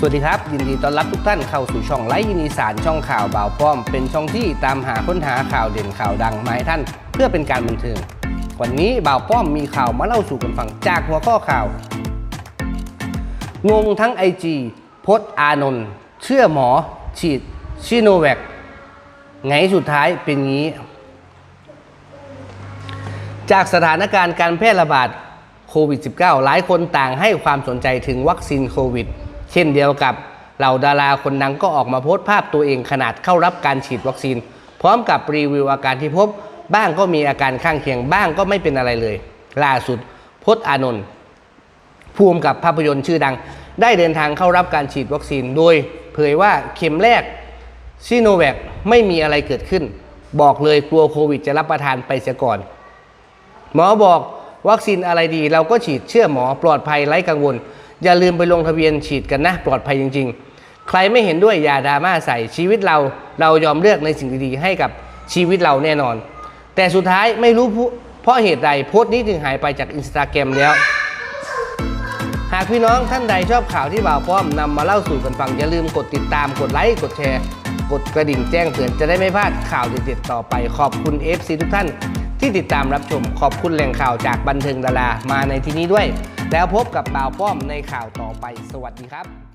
สวัสดีครับ ยินดีต้อนรับทุกท่านเข้าสู่ช่องไลฟ์ยินีสารช่องข่าวบ่าวป้อม เป็นช่องที่ตามหาค้นหาข่าวเด่นข่าวดังมาให้ท่านเพื่อเป็นการบันเทิงวันนี้บ่าวป้อมมีข่าวมาเล่าสู่กันฟังจากหัวข้อข่าว งงทั้ง IG พจน์อานนท์เชื่อหมอ ฉีดชิโนแวคไงสุดท้ายเป็นงี้ จากสถานการณ์การแพร่ระบาดโควิด -19 หลายคนต่างให้ความสนใจถึงวัคซีนโควิด เช่นเดียวกับเหล่าดาราคนดังก็ออกมาโพสต์ภาพตัวเองขนาดเข้ารับการฉีดวัคซีน พร้อมกับรีวิวอาการที่พบ บ้างก็มีอาการข้างเคียงบ้างก็ไม่เป็นอะไรเลย ล่าสุดพจน์อานนท์ผู้กำกับภาพยนตร์ชื่อดัง ได้เดินทางเข้ารับการฉีดวัคซีน โดยเผยว่าเข็มแรกซีโนแวคไม่มีอะไรเกิดขึ้น บอกเลยกลัวโควิดจะรับประทานไปเสียก่อน หมอบอก วัคซีนอะไรดี เราก็ฉีดเชื่อหมอปลอดภัยไร้กังวล อย่าลืมไปลงทะเบียนฉีดกันนะ ปลอดภัยจริง ๆ ใครไม่เห็นด้วยอย่าดราม่าใส่ชีวิตเราเรายอมเลือกในสิ่งดีๆให้กับชีวิตเราแน่นอน แต่สุดท้ายไม่รู้เพราะเหตุใดโพสต์นี้จึงหายไปจากอินสตาแกรมแล้วหากพี่น้องท่านใดชอบข่าวที่บ่าวป้อมนำมาเล่าสู่กันฟัง อย่าลืมกดติดตามกดไลค์กดแชร์ กดกระดิ่งแจ้งเตือนจะได้ไม่พลาดข่าวเด็ดๆต่อไปขอบคุณ FC ทุกท่าน ที่ติดตามรับชมขอบคุณแหล่งข่าวจากบันเทิงดารามาในที่นี้ด้วย แล้วพบกับบ่าวป้อมในข่าวต่อไป สวัสดีครับ